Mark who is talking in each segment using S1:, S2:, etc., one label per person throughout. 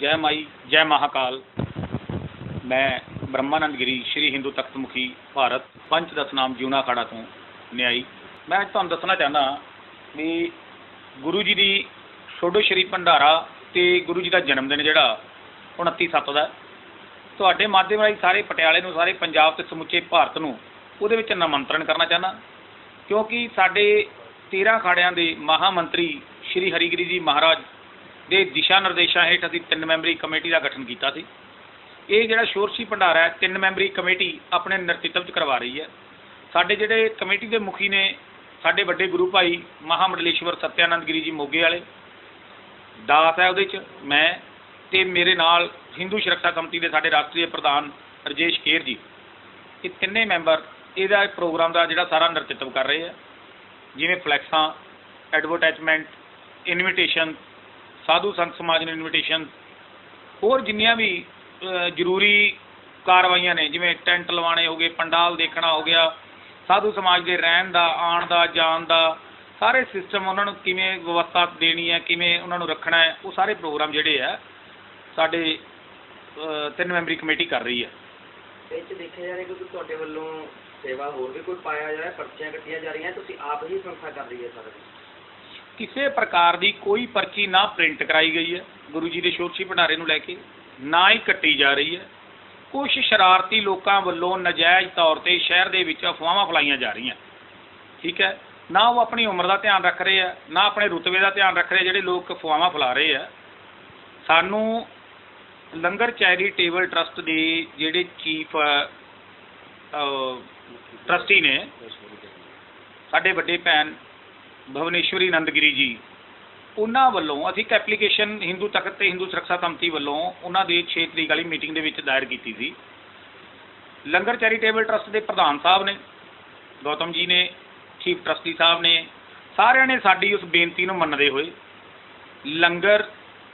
S1: ਜੈ ਮਾਈ, ਜੈ ਮਹਾਕਾਲ। ਮੈਂ ਬ੍ਰਹਮਾਨੰਦ ਗਿਰੀ, ਸ਼੍ਰੀ ਹਿੰਦੂ ਤਖਤ ਮੁਖੀ ਭਾਰਤ, ਪੰਚ ਦਸਨਾਮ ਜਿਉਣਾ ਅਖਾੜਾ ਤੋਂ ਨਿਆਈ। ਮੈਂ ਅੱਜ ਤੁਹਾਨੂੰ ਦੱਸਣਾ ਚਾਹੁੰਦਾ ਵੀ ਗੁਰੂ ਜੀ ਦੀ ਛੋਡੋ ਸ਼੍ਰੀ ਭੰਡਾਰਾ ਤੇ ਗੁਰੂ ਜੀ ਦਾ ਜਨਮ ਦਿਨ ਜਿਹੜਾ 29 ਸੱਤ ਦਾ ਤੁਹਾਡੇ ਮਾਧਿਅਮ ਰਾਹੀਂ ਸਾਰੇ ਪਟਿਆਲੇ ਨੂੰ, ਸਾਰੇ ਪੰਜਾਬ ਤੇ ਸਮੁੱਚੇ ਭਾਰਤ ਨੂੰ ਉਹਦੇ ਵਿੱਚ ਨਿਮੰਤਰਣ ਕਰਨਾ ਚਾਹੁੰਦਾ ਕਿਉਂਕਿ ਸਾਡੇ 13 ਅਖਾੜਿਆਂ ਦੇ ਮਹਾਮੰਤਰੀ ਸ਼੍ਰੀ ਹਰੀਗਿਰੀ ਜੀ ਮਹਾਰਾਜ ਦੇ ਦਿਸ਼ਾ ਨਿਰਦੇਸ਼ਾਂ ਹੇਠ ਅਸੀਂ ਤਿੰਨ ਮੈਂਬਰੀ ਕਮੇਟੀ ਦਾ ਗਠਨ ਕੀਤਾ ਸੀ। ਇਹ ਜਿਹੜਾ ਸ਼ੋਰਸ਼ੀ ਭੰਡਾਰਾ ਹੈ, ਤਿੰਨ ਮੈਂਬਰੀ ਕਮੇਟੀ ਆਪਣੇ ਨੇਤਰਤਵ 'ਚ ਕਰਵਾ ਰਹੀ ਹੈ। ਸਾਡੇ ਜਿਹੜੇ ਕਮੇਟੀ ਦੇ ਮੁਖੀ ਨੇ, ਸਾਡੇ ਵੱਡੇ ਗੁਰੂ ਭਾਈ ਮਹਾਮੰਡਲੇਸ਼ਵਰ ਸਤਿਆਨੰਦ ਗਿਰੀ ਜੀ ਮੋਗੇ ਵਾਲੇ, ਦਾਸ ਹੈ ਉਹਦੇ 'ਚ, ਮੈਂ ਤੇ ਮੇਰੇ ਨਾਲ ਹਿੰਦੂ ਸੁਰੱਖਿਆ ਕਮੇਟੀ ਦੇ ਸਾਡੇ ਰਾਸ਼ਟਰੀ ਪ੍ਰਧਾਨ ਰਜੇਸ਼ ਕੇਰ ਜੀ। ਇਹ ਤਿੰਨੇ ਮੈਂਬਰ ਇਹਦਾ ਪ੍ਰੋਗਰਾਮ ਦਾ ਜਿਹੜਾ ਸਾਰਾ ਨੇਤਰਤਵ ਕਰ ਰਹੇ ਆ। ਜਿਵੇਂ ਫਲੈਕਸਾਂ, ਐਡਵਰਟਾਈਜ਼ਮੈਂਟ, ਇਨਵੀਟੇਸ਼ਨ ਸਾਧੂ ਸੰਤ ਸਮਾਜ ਨੂੰ ਇਨਵੀਟੇਸ਼ਨ ਹੋਰ ਜਿੰਨੀਆਂ ਵੀ ਜ਼ਰੂਰੀ ਕਾਰਵਾਈਆਂ ਨੇ, ਜਿਵੇਂ ਟੈਂਟ ਲਵਾਣੇ ਹੋ ਗਏ, ਪੰਡਾਲ ਦੇਖਣਾ ਹੋ ਗਿਆ, ਸਾਧੂ ਸਮਾਜ ਦੇ ਰਹਿਣ ਦਾ, ਆਉਣ ਦਾ, ਜਾਣ ਦਾ, ਸਾਰੇ ਸਿਸਟਮ ਉਹਨਾਂ ਨੂੰ ਕਿਵੇਂ ਵਿਵਸਥਾ ਦੇਣੀ ਹੈ, ਕਿਵੇਂ ਉਹਨਾਂ ਨੂੰ ਰੱਖਣਾ ਹੈ, ਉਹ ਸਾਰੇ ਪ੍ਰੋਗਰਾਮ ਜਿਹੜੇ ਆ, ਸਾਡੇ ਤਿੰਨ ਮੈਂਬਰੀ ਕਮੇਟੀ ਕਰ ਰਹੀ ਹੈ।
S2: ਇਹ 'ਚ ਦੇਖਿਆ ਜਾ ਰਿਹਾ ਕਿ ਤੁਹਾਡੇ ਵੱਲੋਂ ਸੇਵਾ ਹੋਰ ਵੀ ਕੋਈ ਪਾਇਆ ਜਾ ਰਿਹਾ, ਪਰਚੀਆਂ ਕੱਟੀਆਂ ਜਾ ਰਹੀਆਂ, ਤੁਸੀਂ ਆਪ ਹੀ ਸੰਸਥਾ ਕਰ ਰਹੀ ਹੈ ਸਾਰਾ ਕੁਛ?
S1: ਕਿਸੇ ਪ੍ਰਕਾਰ ਦੀ ਕੋਈ ਪਰਚੀ ਨਾ ਪ੍ਰਿੰਟ ਕਰਾਈ ਗਈ ਹੈ। ਗੁਰੂ ਜੀ ਦੇ ਸ਼ੋਰਸ਼ੀ ਭੰਡਾਰੇ ਨੂੰ ਲੈ ਕੇ ਨਾ ਹੀ ਕੱਟੀ ਜਾ ਰਹੀ ਹੈ। ਕੁਝ ਸ਼ਰਾਰਤੀ ਲੋਕਾਂ ਵੱਲੋਂ ਨਜਾਇਜ਼ ਤੌਰ ਤੇ ਸ਼ਹਿਰ ਦੇ ਵਿੱਚ ਅਫਵਾਹਾਂ ਫਲਾਈਆਂ ਜਾ ਰਹੀਆਂ। ਠੀਕ ਹੈ। ਨਾ ਉਹ ਆਪਣੀ ਉਮਰ ਦਾ ਧਿਆਨ ਰੱਖ ਰਹੇ ਆ, ਨਾ ਆਪਣੇ ਰੁਤਬੇ ਦਾ ਧਿਆਨ ਰੱਖ ਰਹੇ ਜਿਹੜੇ ਲੋਕ ਅਫਵਾਹਾਂ ਫੈਲਾ ਰਹੇ ਆ। ਸਾਨੂੰ ਲੰਗਰ ਚੈਰੀਟੇਬਲ ਟਰਸਟ ਦੇ ਜਿਹੜੇ ਚੀਫ ਟਰਸਟੀ ਨੇ, ਸਾਡੇ ਵੱਡੇ ਭੈਣ ਭਵਨੇਸ਼ਵਰੀ ਨੰਦਗਿਰੀ ਜੀ, ਉਹਨਾਂ ਵੱਲੋਂ, ਅਸੀਂ ਇੱਕ ਐਪਲੀਕੇਸ਼ਨ ਹਿੰਦੂ ਤਖਤ ਤੇ ਹਿੰਦੂ ਸੁਰੱਖਿਆ ਕਮੇਟੀ ਵੱਲੋਂ ਉਹਨਾਂ ਦੀ 6 ਤਰੀਕ ਵਾਲੀ ਮੀਟਿੰਗ ਦੇ ਵਿੱਚ ਦਾਇਰ ਕੀਤੀ ਸੀ। ਲੰਗਰ ਚੈਰੀਟੇਬਲ ਟਰਸਟ ਦੇ ਪ੍ਰਧਾਨ ਸਾਹਿਬ ਨੇ, ਗੌਤਮ ਜੀ ਨੇ ਚੀਫ ਟਰਸਟੀ ਸਾਹਿਬ ਨੇ, ਸਾਰਿਆਂ ਨੇ ਸਾਡੀ ਉਸ ਬੇਨਤੀ ਨੂੰ ਮੰਨਦੇ ਹੋਏ ਲੰਗਰ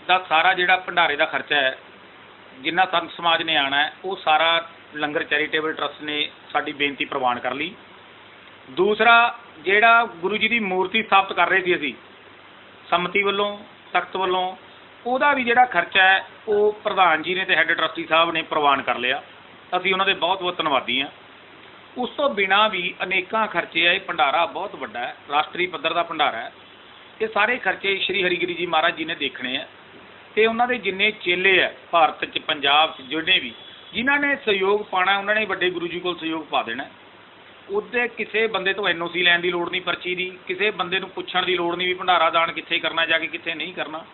S1: ਦਾ ਸਾਰਾ ਜਿਹੜਾ ਭੰਡਾਰੇ ਦਾ ਖਰਚਾ ਹੈ, ਜਿੰਨਾ ਸੰਤ ਸਮਾਜ ਨੇ ਆਣਾ ਉਹ ਸਾਰਾ ਲੰਗਰ ਚੈਰੀਟੇਬਲ ਟਰਸਟ ਨੇ ਸਾਡੀ ਬੇਨਤੀ ਪ੍ਰਵਾਨ ਕਰ ਲਈ। ਦੂਸਰਾ, ਜਿਹੜਾ ਗੁਰੂ ਜੀ ਦੀ ਮੂਰਤੀ ਸਥਾਪਿਤ ਕਰ ਰਹੇ ਸੀ ਅਸੀਂ, ਸੰਮਤੀ ਵੱਲੋਂ, ਤਖਤ ਵੱਲੋਂ, ਉਹਦਾ ਵੀ ਜਿਹੜਾ ਖਰਚਾ ਹੈ, ਉਹ ਪ੍ਰਧਾਨ ਜੀ ਨੇ ਤੇ ਹੈੱਡ ਟਰਸਟੀ ਸਾਹਿਬ ਨੇ ਪ੍ਰਵਾਨ ਕਰ ਲਿਆ। ਅਸੀਂ ਉਹਨਾਂ ਦੇ ਬਹੁਤ ਬਹੁਤ ਧੰਨਵਾਦੀ ਹਾਂ। ਉਸ ਤੋਂ ਬਿਨਾ ਵੀ ਅਨੇਕਾਂ ਖਰਚੇ ਆ, ਇਹ ਭੰਡਾਰਾ ਬਹੁਤ ਵੱਡਾ ਹੈ, ਰਾਸ਼ਟਰੀ ਪੱਧਰ ਦਾ ਭੰਡਾਰਾ ਹੈ। ਇਹ ਸਾਰੇ ਖਰਚੇ ਸ਼੍ਰੀ ਹਰੀਗਿਰੀ ਜੀ ਮਹਾਰਾਜ ਜੀ ਨੇ ਦੇਖਣੇ ਆ। ਤੇ ਉਹਨਾਂ ਦੇ ਜਿੰਨੇ ਚੇਲੇ ਆ, ਭਾਰਤ ਚ, ਪੰਜਾਬ ਚ ਜਿਹੜੇ ਵੀ, ਜਿਨ੍ਹਾਂ ਨੇ ਸਹਿਯੋਗ ਪਾਣਾ, ਉਹਨਾਂ ਨੇ ਵੱਡੇ ਗੁਰੂ ਜੀ ਕੋਲ ਸਹਿਯੋਗ ਪਾ ਦੇਣਾ। ਉਹਦੇ ਕਿਸੇ ਬੰਦੇ ਤੋਂ ਐਨਓਸੀ ਲੈਣ ਦੀ ਲੋੜ ਨਹੀਂ ਪਰਚੀ ਦੀ, ਕਿਸੇ ਬੰਦੇ ਨੂੰ ਪੁੱਛਣ ਦੀ ਲੋੜ ਨਹੀਂ ਵੀ ਭੰਡਾਰਾ ਦਾਨ ਕਿੱਥੇ ਕਰਨਾ, ਜਾ ਕੇ ਕਿੱਥੇ ਨਹੀਂ ਕਰਨਾ।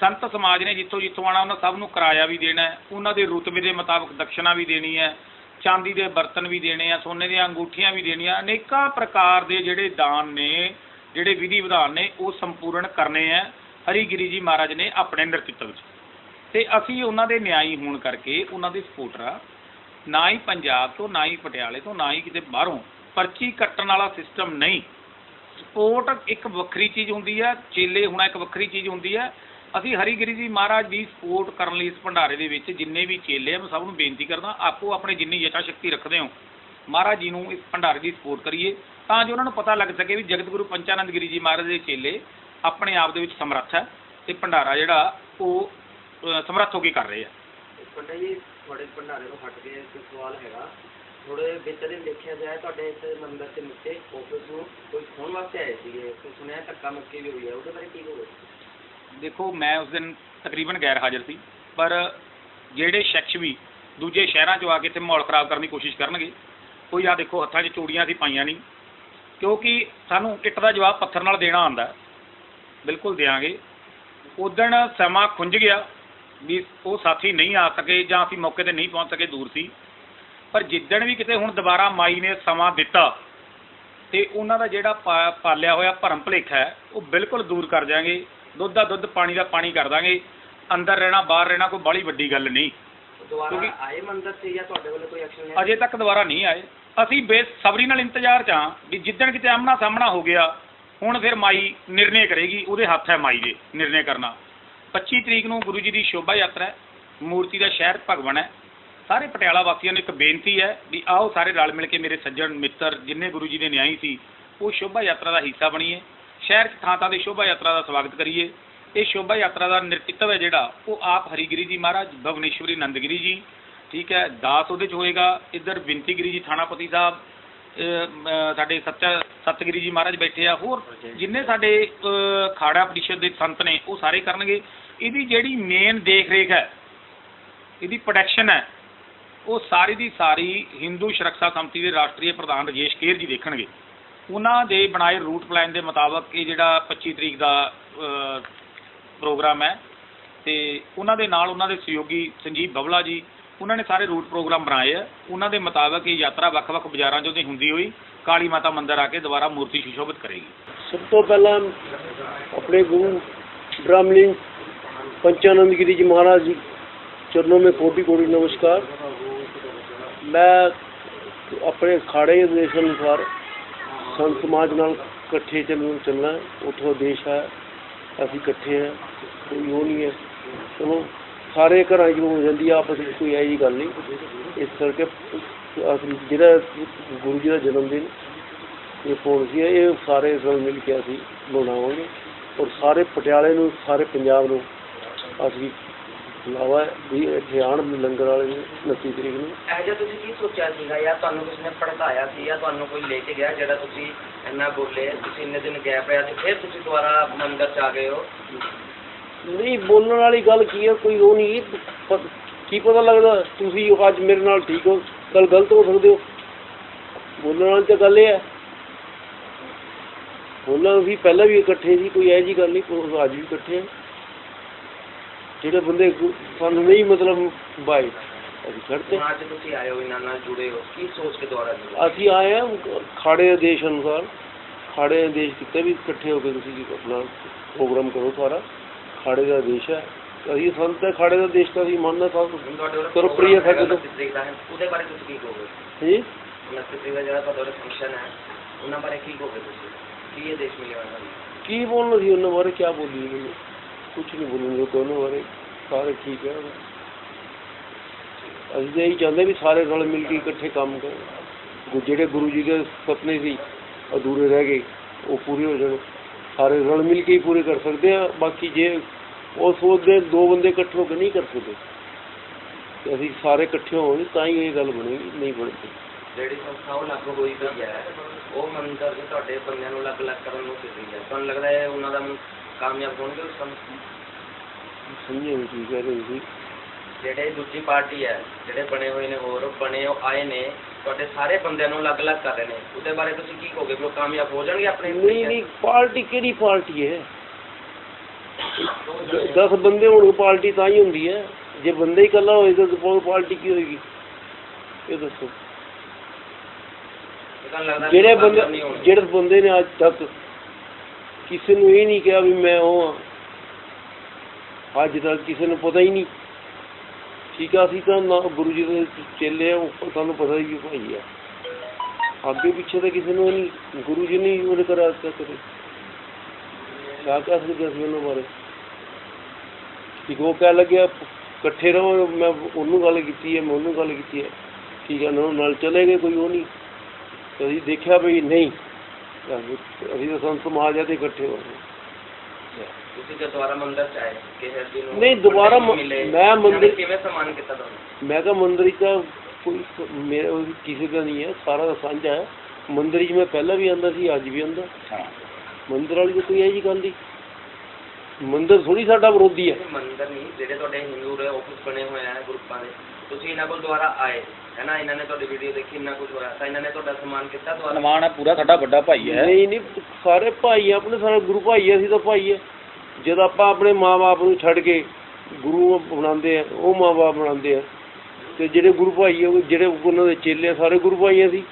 S1: ਸੰਤ ਸਮਾਜ ਨੇ ਜਿੱਥੋਂ ਜਿੱਥੋਂ ਆਣਾ ਉਹਨਾਂ ਸਭ ਨੂੰ ਕਿਰਾਇਆ ਵੀ ਦੇਣਾ ਹੈ, ਉਹਨਾਂ ਦੇ ਰੁਤਬੇ ਦੇ ਮੁਤਾਬਕ ਦਕਸ਼ਨਾ ਵੀ ਦੇਣੀ ਹੈ, ਚਾਂਦੀ ਦੇ ਬਰਤਨ ਵੀ ਦੇਣੇ ਆ, ਸੋਨੇ ਦੀਆਂ ਅੰਗੂਠੀਆਂ ਵੀ ਦੇਣੀਆਂ, ਅਨੇਕਾਂ ਪ੍ਰਕਾਰ ਦੇ ਜਿਹੜੇ ਦਾਨ ਨੇ, ਜਿਹੜੇ ਵਿਧੀ ਵਿਧਾਨ ਨੇ, ਉਹ ਸੰਪੂਰਨ ਕਰਨੇ ਆ। ਹਰੀਗਿਰੀ ਜੀ ਮਹਾਰਾਜ ਨੇ ਆਪਣੇ ਨੇਤਰਤਵ ਵਿੱਚ ਤੇ ਅਸੀਂ ਉਹਨਾਂ ਦੇ ਨਿਆਈ ਹੋਣ ਕਰਕੇ ਉਹਨਾਂ ਦੇ ਸਪੋਰਟਰ ਆ ਨਾ ਹੀ ਪੰਜਾਬ ਤੋਂ, ਨਾ ਹੀ ਪਟਿਆਲੇ ਤੋਂ, ਨਾ ਹੀ ਕਿਤੇ ਬਾਹਰੋਂ ਪਰਚੀ ਕੱਟਣ ਵਾਲਾ ਸਿਸਟਮ ਨਹੀਂ। ਸਪੋਰਟ ਇੱਕ ਵੱਖਰੀ ਚੀਜ਼ ਹੁੰਦੀ ਹੈ, ਚੇਲੇ ਹੋਣਾ ਇੱਕ ਵੱਖਰੀ ਚੀਜ਼ ਹੁੰਦੀ ਹੈ। ਅਸੀਂ ਹਰੀਗਿਰੀ ਜੀ ਮਹਾਰਾਜ ਦੀ ਸਪੋਰਟ ਕਰਨ ਲਈ ਇਸ ਭੰਡਾਰੇ ਦੇ ਵਿੱਚ ਜਿੰਨੇ ਵੀ ਚੇਲੇ ਆ, ਮੈਂ ਸਭ ਨੂੰ ਬੇਨਤੀ ਕਰਦਾ, ਆਪੋ ਆਪਣੇ ਜਿੰਨੀ ਯਥਾ ਸ਼ਕਤੀ ਰੱਖਦੇ ਹੋ, ਮਹਾਰਾਜ ਜੀ ਨੂੰ ਇਸ ਭੰਡਾਰੇ ਦੀ ਸਪੋਰਟ ਕਰੀਏ, ਤਾਂ ਜੋ ਉਹਨਾਂ ਨੂੰ ਪਤਾ ਲੱਗ ਸਕੇ ਵੀ ਜਗਤ ਗੁਰੂ ਪੰਚਾਨੰਦ ਗਿਰੀ ਜੀ ਮਹਾਰਾਜ ਦੇ ਚੇਲੇ ਆਪਣੇ ਆਪ ਦੇ ਵਿੱਚ ਸਮਰੱਥ ਹੈ ਤੇ ਭੰਡਾਰਾ ਜਿਹੜਾ ਉਹ ਸਮਰੱਥ ਹੋ ਕੇ ਕਰ ਰਹੇ ਆ।
S2: ਪੰਡਾ ਭੰਡਾਰੇ ਤੋਂ ਹਟ ਕੇ ਇੱਕ ਸਵਾਲ ਹੈਗਾ। ਥੋੜੇ ਵਿੱਚ ਦੇਖਿਆ ਜਾਏ, ਤੁਹਾਡੇ ਇਸ ਮੰਦਰ ਦੇ ਨੀਚੇ ਆਫਿਸ ਨੂੰ ਕੋਈ ਖੋਣ ਵਾਸਤੇ ਆਏ ਸੀਗੇ। ਤੇ ਸੁਣਿਆ ਧੱਕਾ ਮੁੱਕੀ ਵੀ ਹੋਈ ਹੈ। ਉਹਦੇ ਬਾਰੇ ਕੀ ਕਹੋਗੇ?
S1: ਦੇਖੋ, ਮੈਂ ਉਸ ਦਿਨ ਤਕਰੀਬਨ ਗੈਰ ਹਾਜ਼ਰ ਸੀ, ਪਰ ਜਿਹੜੇ ਸ਼ਖਸ ਵੀ ਦੂਜੇ ਸ਼ਹਿਰਾਂ 'ਚੋਂ ਆ ਕੇ ਇੱਥੇ ਮਾਹੌਲ ਖਰਾਬ ਕਰਨ ਦੀ ਕੋਸ਼ਿਸ਼ ਕਰਨਗੇ, ਕੋਈ ਆ ਦੇਖੋ, ਹੱਥਾਂ 'ਚ ਚੂੜੀਆਂ ਸੀ ਪਾਈਆਂ ਨਹੀਂ। ਕਿਉਂਕਿ ਸਾਨੂੰ ਇੱਟ ਦਾ ਜਵਾਬ ਪੱਥਰ ਨਾਲ ਦੇਣਾ ਆਉਂਦਾ ਹੈ। ਬਿਲਕੁਲ ਦੇਾਂਗੇ ਉਦਣ ਸਮਾਂ ਖੁੰਝ ਗਿਆ। ਵੀ ਉਹ ਸਾਥੀ ਨਹੀਂ ਆ ਸਕੇ ਜਾਂ ਅਸੀਂ ਮੌਕੇ ਤੇ ਨਹੀਂ ਪਹੁੰਚ ਸਕੇ ਦੂਰ ਸੀ। ਪਰ ਜਿੱਦਣ ਵੀ ਕਿਤੇ ਹੁਣ ਦੁਬਾਰਾ ਮਾਈ ਨੇ ਸਮਾਂ ਦਿੱਤਾ ਤੇ ਉਹਨਾਂ ਦਾ ਜਿਹੜਾ ਪਾਲਿਆ ਹੋਇਆ ਭਰਮ ਭੁਲੇਖਾ ਹੈ ਉਹ ਬਿਲਕੁਲ ਦੂਰ ਕਰ ਜਾਾਂਗੇ ਦੁੱਧ ਦਾ ਦੁੱਧ ਪਾਣੀ ਦਾ ਪਾਣੀ ਕਰ ਦਾਂਗੇ ਅੰਦਰ ਰਹਿਣਾ ਬਾਹਰ ਰਹਿਣਾ ਕੋਈ ਬਾਹਲੀ ਵੱਡੀ ਗੱਲ ਨਹੀਂ।
S2: ਦੁਬਾਰਾ
S1: ਕਿਉਂਕਿ-
S2: ਆਏ ਮੰਦਰ ਤੇ ਜਾਂ ਤੁਹਾਡੇ ਵੱਲੋਂ ਕੋਈ ਐਕਸ਼ਨ ਲਿਆ?
S1: ਅਜੇ ਤੱਕ ਦੁਬਾਰਾ ਨਹੀਂ ਆਏ। ਅਸੀਂ ਬੇਸਬਰੀ ਨਾਲ ਇੰਤਜ਼ਾਰ 'ਚ ਹਾਂ ਵੀ ਜਿੱਦਣ ਕਿਤੇ ਆਮਣਾ ਸਾਹਮਣਾ ਹੋ ਗਿਆ ਹੁਣ ਫਿਰ ਮਾਈ ਨਿਰਣੇ ਕਰੇਗੀ ਉਹਦੇ ਹੱਥ ਹੈ ਮਾਈ ਦੇ ਨਿਰਣੇ ਕਰਨਾ। 25 ਤਰੀਕ ਨੂੰ ਗੁਰੂ ਜੀ ਦੀ ਸ਼ੋਭਾ ਯਾਤਰਾ ਹੈ, ਮੂਰਤੀ ਦਾ ਸ਼ਹਿਰ ਭਗਵਨ ਹੈ। ਸਾਰੇ ਪਟਿਆਲਾ ਵਾਸੀਆਂ ਨੂੰ ਇੱਕ ਬੇਨਤੀ ਹੈ ਵੀ ਆਓ ਸਾਰੇ ਰਲ ਮਿਲ ਕੇ ਮੇਰੇ ਸੱਜਣ, ਮਿੱਤਰ, ਜਿੰਨੇ ਗੁਰੂ ਜੀ ਦੇ ਨਿਆਈ ਸੀ, ਉਹ ਸ਼ੋਭਾ ਯਾਤਰਾ ਦਾ ਹਿੱਸਾ ਬਣੀਏ। ਸ਼ਹਿਰ 'ਚ ਥਾਂ ਥਾਂ ਤੇ ਸ਼ੋਭਾ ਯਾਤਰਾ ਦਾ ਸਵਾਗਤ ਕਰੀਏ। ਇਹ ਸ਼ੋਭਾ ਯਾਤਰਾ ਦਾ ਨੇਤ੍ਰਿਤਵ ਹੈ ਜਿਹੜਾ, ਉਹ ਆਪ ਹਰੀਗਿਰੀ ਜੀ ਮਹਾਰਾਜ, ਭਵਨੇਸ਼ਵਰੀ ਨੰਦਗਿਰੀ ਜੀ, ਠੀਕ ਹੈ, ਦਾਸ ਉਹਦੇ ਚ ਹੋਏਗਾ। ਇੱਧਰ ਬਿੰਤੀਗਿਰੀ ਜੀ ਥਾਣਾਪਤੀ ਸਾਹਿਬ ਸਾਡੇ ਸੱਚਾ ਸਤਗਿਰੀ ਜੀ ਮਹਾਰਾਜ ਬੈਠੇ ਆ ਹੋਰ ਜਿੰਨੇ ਸਾਡੇ ਖਾੜਾ ਪ੍ਰੀਸ਼ਦ ਦੇ ਸੰਤ ਨੇ ਉਹ ਸਾਰੇ ਕਰਨਗੇ। ਇਹਦੀ ਜਿਹੜੀ ਮੇਨ ਦੇਖ ਰੇਖ ਹੈ ਇਹਦੀ ਪ੍ਰੋਡਕਸ਼ਨ ਹੈ ਉਹ ਸਾਰੀ ਦੀ ਸਾਰੀ ਹਿੰਦੂ ਸੁਰੱਖਿਆ ਸੰਮਤੀ ਦੇ ਰਾਸ਼ਟਰੀ ਪ੍ਰਧਾਨ ਰਜੇਸ਼ ਕੇਰ ਜੀ ਦੇਖਣਗੇ। ਉਹਨਾਂ ਦੇ ਬਣਾਏ ਰੂਟ ਪਲਾਨ ਦੇ ਮੁਤਾਬਕ ਇਹ ਜਿਹੜਾ 25 ਤਰੀਕ ਦਾ ਪ੍ਰੋਗਰਾਮ ਹੈ ਤੇ ਉਹਨਾਂ ਦੇ ਨਾਲ ਉਹਨਾਂ ਦੇ ਸਹਿਯੋਗੀ ਸੰਜੀਵ ਬਬਲਾ ਜੀ ਉਹਨਾਂ ਨੇ ਸਾਰੇ ਰੂਟ ਪ੍ਰੋਗਰਾਮ ਬਣਾਏ ਆ ਉਹਨਾਂ ਦੇ ਮੁਤਾਬਕ ਇਹ ਯਾਤਰਾ ਵੱਖ-ਵੱਖ ਬਾਜ਼ਾਰਾਂ 'ਚੋਂ ਦੀ ਹੁੰਦੀ ਹੋਈ ਕਾਲੀ ਮਾਤਾ ਮੰਦਿਰ ਆ ਕੇ ਦੁਬਾਰਾ ਮੂਰਤੀ ਸੁਸ਼ੋਭਿਤ ਕਰੇਗੀ
S3: ਸਭ ਤੋਂ ਪਹਿਲਾਂ ਆਪਣੇ ਗੁਰੂ ਬ੍ਰਹਮਲਿੰਗ ਪੰਚਾਨੰਦ ਗਿਰੀ ਜੀ महाराज जी चरणों में कोटि कोटि नमस्कार ਮੈਂ ਆਪਣੇ ਖਾੜੇ ਦੇ ਦੇਸ਼ ਅਨੁਸਾਰ ਸੰਤ ਸਮਾਜ ਨਾਲ ਇਕੱਠੇ ਚੱਲਣ ਚੱਲਣਾ ਹੈ। ਉੱਥੋਂ ਦੇਸ਼ ਹੈ ਅਸੀਂ ਇਕੱਠੇ ਹਾਂ ਕੋਈ ਉਹ ਨਹੀਂ ਹੈ ਚਲੋ ਸਾਰੇ ਘਰਾਂ 'ਚ ਹੋ ਜਾਂਦੀ ਆ, ਆਪਸ ਵਿੱਚ ਕੋਈ ਇਹੋ ਜਿਹੀ ਗੱਲ ਨਹੀਂ। ਇਸ ਕਰਕੇ ਅਸੀਂ ਜਿਹੜਾ ਗੁਰੂ ਜੀ ਦਾ ਜਨਮ ਦਿਨ, ਇਹ ਪੌਲਸੀ ਹੈ ਇਹ ਸਾਰੇ ਰਲ ਮਿਲ ਕੇ ਅਸੀਂ ਮਨਾਵਾਂਗੇ। ਔਰ ਸਾਰੇ ਪਟਿਆਲੇ ਨੂੰ, ਸਾਰੇ ਪੰਜਾਬ ਨੂੰ ਅਸੀਂ ਲਾਵਾ ਵੀ ਇੱਥੇ ਆਉਣ ਲੰਗਰ ਵਾਲੇ ਨੂੰ 29 ਤਰੀਕ ਨੂੰ।
S2: ਇਹ ਜਿਹਾ ਤੁਸੀਂ ਕੀ ਸੋਚਿਆ ਸੀਗਾ ਯਾਰ ਤੁਹਾਨੂੰ ਕਿਸੇ ਨੇ ਭੜਕਾਇਆ ਸੀ ਜਾਂ ਤੁਹਾਨੂੰ ਕੋਈ ਲੈ ਕੇ ਗਿਆ ਜਿਹੜਾ ਤੁਸੀਂ ਇੰਨਾ ਬੋਲੇ ਤੁਸੀਂ ਇੰਨੇ ਦਿਨ ਗੈਪ ਰਿਹਾ ਤੇ ਫਿਰ ਤੁਸੀਂ ਦੁਬਾਰਾ ਮੰਦਿਰ ਚ ਆ ਗਏ ਹੋ?
S3: ਨਹੀਂ ਬੋਲਣ ਵਾਲੀ ਗੱਲ ਕੀ ਹੈ ਕੋਈ ਉਹ ਨਹੀਂ ਪ- ਕੀ ਪਤਾ ਲੱਗਦਾ? ਤੁਸੀਂ ਅੱਜ ਮੇਰੇ ਨਾਲ ਠੀਕ ਹੋ ਕੱਲ ਗਲਤ ਹੋ ਸਕਦੇ ਹੋ। ਬੋਲਣ ਵਾਲੀ ਤਾਂ ਗੱਲ ਇਹ ਹੈ ਬੋਲਣਾ ਅਸੀਂ ਪਹਿਲਾਂ ਵੀ ਇਕੱਠੇ ਸੀ ਕੋਈ ਇਹੋ ਜਿਹੀ ਗੱਲ ਨਹੀਂ ਕੋਈ ਅੱਜ ਵੀ ਇਕੱਠੇ ਹਾਂ ਜਿਹੜੇ ਬੰਦੇ ਗੁ- ਸਾਨੂੰ ਨਹੀਂ ਮਤਲਬ ਬਾਈ ਅਸੀਂ
S2: ਹੁਣ ਅੱਜ ਤੁਸੀਂ ਆਏ ਹੋ ਇਹਨਾਂ ਨਾਲ ਜੁੜੇ ਹੋ ਕੀ ਸੋਚ ਕੇ ਜੁੜੇ
S3: ਅਸੀਂ ਆਏ ਹਾਂ ਖਾੜੇ ਦੇ ਦੇਸ਼ ਅਨੁਸਾਰ। ਖਾੜੇ ਦੇ ਦੇਸ਼ ਕਿਤੇ ਵੀ ਇਕੱਠੇ ਹੋ ਕੇ ਤੁਸੀਂ ਆਪਣਾ ਪ੍ਰੋਗਰਾਮ ਕਰੋ ਸਾਰਾ। ਖਾੜੇ ਦਾ ਦੇਸ਼ ਹੈ। ਅਸੀਂ ਸੰਤ ਹੈ ਖਾੜੇ ਦਾ ਦੇਸ਼ ਦਾ ਅਸੀਂ ਮੰਨਦਾ ਸਭ। ਪ੍ਰਿਯ ਤੋਂ।
S2: 29 ਤਰੀਕ ਦਾ ਹੈ ਉਹਦੇ ਬਾਰੇ ਤੁਸੀਂ ਕੀ ਕਹੋਗੇ?
S3: ਜੀ?
S2: 29 ਤਰੀਕ ਦਾ ਜਿਹੜਾ ਤੁਹਾਡੇ ਵੱਲੋਂ ਫੰਕਸ਼ਨ ਹੈ ਉਹਨਾਂ ਬਾਰੇ ਕੀ ਕਹੋਗੇ ਤੁਸੀਂ? ਕੀ ਇਹ ਦੇਸ਼ ਮਿਲਿਆ ਉਹਨਾਂ ਨੂੰ
S3: ਕੀ ਬੋਲਣਾ ਸੀ ਉਹਨਾਂ ਬਾਰੇ? ਕੀ ਬੋਲੀ ਮੈਨੂੰ ਕੁਝ ਨਹੀਂ ਬੋਲੂੰਗਾ ਦੋਨੋਂ ਬਾਰੇ। ਸਾਰੇ ਠੀਕ ਹੈ। ਅਸੀਂ ਤਾਂ ਇਹੀ ਚਾਹੁੰਦੇ ਵੀ ਸਾਰੇ ਰਲ ਮਿਲ ਕੇ ਇਕੱਠੇ ਕੰਮ ਕਰਨ। ਜਿਹੜੇ ਗੁਰੂ ਜੀ ਦੇ ਸੁਪਨੇ ਸੀ ਅਧੂਰੇ ਰਹਿ ਗਏ ਉਹ ਪੂਰੇ ਹੋ ਜਾਣ। ਸਾਰੇ ਰਲ ਮਿਲ ਕੇ ਹੀ ਪੂਰੇ ਕਰ ਸਕਦੇ ਆ ਬਾਕੀ ਜੇ ਉਹ ਸੋਚਦੇ ਦੋ ਬੰਦੇ ਇਕੱਠੇ ਹੋ ਕੇ ਨਹੀਂ ਕਰ ਸਕਦੇ ਤੇ ਅਸੀਂ ਸਾਰੇ ਇਕੱਠੇ ਹੋਵਾਂਗੇ ਤਾਂ ਹੀ ਇਹ ਗੱਲ ਬਣੇਗੀ ਨਹੀਂ ਬਣਦੀ।
S2: ਜਿਹੜੀ ਸੰਸਥਾ ਉਹ ਲੱਗ ਹੋਈ ਪਈ ਹੈ ਉਹ ਮੰਦਰ ਦੇ ਤੁਹਾਡੇ ਬੰਦਿਆਂ ਨੂੰ ਅਲੱਗ ਅਲੱਗ ਕਰਨ ਨੂੰ ਫਿਰਦੀ ਹੈ। ਤੁਹਾਨੂੰ ਲੱਗਦਾ ਹੈ ਉਹਨਾਂ ਦਾ ਕਾਮਯਾਬ ਹੋਣਗੇ ਉਸ ਕੰਮ
S3: ਸਮਝੇ ਨਹੀਂ ਕੀ ਕਹਿ ਰਹੇ ਸੀ
S2: ਜਿਹੜੇ ਦੂਜੀ ਪਾਰਟੀ ਹੈ ਜਿਹੜੇ ਬਣੇ ਹੋਏ ਨੇ ਹੋਰ ਬਣੇ ਆਏ ਨੇ ਤੁਹਾਡੇ ਸਾਰੇ ਬੰਦਿਆਂ ਨੂੰ ਅਲੱਗ ਅਲੱਗ ਕਰ ਰਹੇ ਨੇ। ਉਹਦੇ ਬਾਰੇ ਤੁਸੀਂ ਕੀ ਕਹੋਗੇ? ਵੀ ਉਹ ਕਾਮਯਾਬ ਹੋ ਜਾਣਗੇ ਆਪਣੇ
S3: ਨਹੀਂ ਨਹੀਂ ਪਾਰਟੀ ਕਿਹੜੀ ਪਾਰਟੀ ਹੈ? ਦ- ਦਸ ਬੰਦੇ ਹੋਣ ਪਾਰਟੀ ਤਾਂ ਹੀ ਹੁੰਦੀ ਹੈ। ਜੇ ਬੰਦੇ ਹੀ ਇਕੱਲਾ ਹੋਏ ਤਾਂ ਹੋਰ ਪਾਰਟੀ ਕੀ ਹੋਏਗੀ? ਇਹ ਦੱਸੋ। ਜਿਹੜੇ ਬੰਦੇ। ਜਿਹੜੇ ਬੰਦੇ ਨੇ ਅੱਜ ਤੱਕ ਕਿਸੇ ਨੂੰ ਇਹ ਨਹੀਂ ਕਿਹਾ ਵੀ ਮੈਂ ਉਹ ਹਾਂ। ਅੱਜ ਤੱਕ ਕਿਸੇ ਨੂੰ ਪਤਾ ਹੀ ਨਹੀਂ। ਠੀਕ ਆ, ਅਸੀਂ ਤਾਂ ਨਾ ਗੁਰੂ ਜੀ ਦੇ ਚੇਲੇ ਆ ਉਹ ਸਾਨੂੰ ਪਤਾ ਹੀ ਵੀ ਭਾਈ ਆ। ਅੱਗੇ ਪਿੱਛੇ ਤਾਂ ਕਿਸੇ ਨੂੰ ਨਹੀਂ, ਗੁਰੂ ਜੀ ਨੇ ਉਹਦੇ ਕਰਾ ਦਿੱਤਾ ਕਦੇ। ਕਿਆ ਕਹਿ ਸਕਦੇ ਅਸੀਂ ਉਹਨਾਂ ਬਾਰੇ? ਠੀਕ, ਉਹ ਕਹਿ ਲੱਗਿਆ ਇਕੱਠੇ ਰਹੋ, ਮੈਂ ਉਹਨੂੰ ਗੱਲ ਕੀਤੀ ਹੈ ਮੈਂ ਉਹਨੂੰ ਗੱਲ ਕੀਤੀ ਹੈ ਠੀਕ ਹੈ ਨਾਲ ਨਾਲ ਚਲੇ ਗਏ ਕੋਈ ਉਹ ਨਹੀਂ। ਅਸੀਂ ਦੇਖਿਆ ਵੀ ਨਹੀਂ। ਅਸੀਂ ਤਾਂ ਸੰਤ ਸਮਾਜ ਆ ਤੇ ਇਕੱਠੇ ਹੋ ਗਏ।
S2: ਤੁਸੀਂ ਜਦ ਦੁਬਾਰਾ ਮੰਦਿਰ ਚ ਆਏ ਕਿਸੇ ਦਿਨ ਨੂੰ
S3: ਨਹੀਂ, ਦੁਬਾਰਾ ਮ-
S2: ਮਿਲੇ,
S3: ਮੈਂ
S2: ਇਹਨਾਂ ਨੇ
S3: ਮੰਦਿਰ-
S2: ਕਿਵੇਂ ਸਨਮਾਨ ਕੀਤਾ ਤੁਹਾਨੂੰ?
S3: ਮੈਂ ਕਿਹਾ ਮੰਦਿਰ 'ਚ ਤਾਂ ਕੋਈ ਸ- ਮੇਰੇ ਉਹ ਕਿਸੇ ਦਾ ਨਹੀਂ ਹੈ ਸਾਰਾ ਦਾ ਸਾਂਝਾ ਹੈ। ਮੰਦਿਰ 'ਚ ਮੈਂ ਪਹਿਲਾਂ ਵੀ ਆਂਦਾ ਸੀ ਅੱਜ ਵੀ ਆਂਦਾ।
S1: ਹਾਂ
S3: ਮੰਦਿਰ ਵਾਲੀ ਤਾਂ ਕੋਈ ਇਹੋ ਜਿਹੀ ਗੱਲ ਨਹੀਂ। ਮੰਦਿਰ ਥੋੜੀ ਸਾਡਾ ਵਿਰੋਧੀ ਹੈ।
S2: ਮੰਦਿਰ ਨਹੀਂ ਜਿਹੜੇ ਤੁਹਾਡੇ ਹਿੰਦੂ ਦੇ ਆਫਿਸ ਬਣੇ ਹੋਏ ਆ ਗਰੁੱਪਾਂ ਦੇ। ਤੁਸੀਂ ਇਹਨਾਂ ਕੋਲ ਦੁਬਾਰਾ ਆਏ ਹੈ ਨਾ ਇਹਨਾਂ ਨੇ ਤੁਹਾਡੀ ਵੀਡੀਓ ਦੇਖੀ ਇੰਨਾ ਕੁਝ ਹੋਇਆ। ਤਾਂ ਇਹਨਾਂ ਨੇ ਤੁਹਾਡਾ ਸਨਮਾਨ ਕੀਤਾ ਦੁਬਾਰਾ?
S1: ਸਨਮਾਨ ਹੈ ਪੂਰਾ ਸਾਡਾ ਵੱਡਾ ਭਾਈ ਹੈ।
S3: ਨਹੀਂ ਨਹੀਂ ਸਾਰੇ ਭਾਈ ਆ, ਆਪਣੇ ਸਾਰੇ ਗੁਰੂ ਭਾਈ ਆ, ਅਸੀਂ ਤਾਂ ਭਾਈ ਆ। ਜਦ ਆਪਾਂ ਆਪਣੇ ਮਾਂ-ਬਾਪ ਨੂੰ ਛੱਡ ਕੇ ਗੁਰੂ ਬਣਾਉਂਦੇ ਆ, ਉਹ ਮਾਂ-ਬਾਪ ਬਣਾਉਂਦੇ ਆ। ਤੇ ਜਿਹੜੇ ਗੁਰੂ ਭਾਈ ਆ, ਉਹ ਜਿਹੜੇ ਉਹਨਾਂ ਦੇ ਚੇਲੇ ਆ, ਸਾਰੇ ਗੁਰੂ ਭਾਈਆਂ ਸੀ।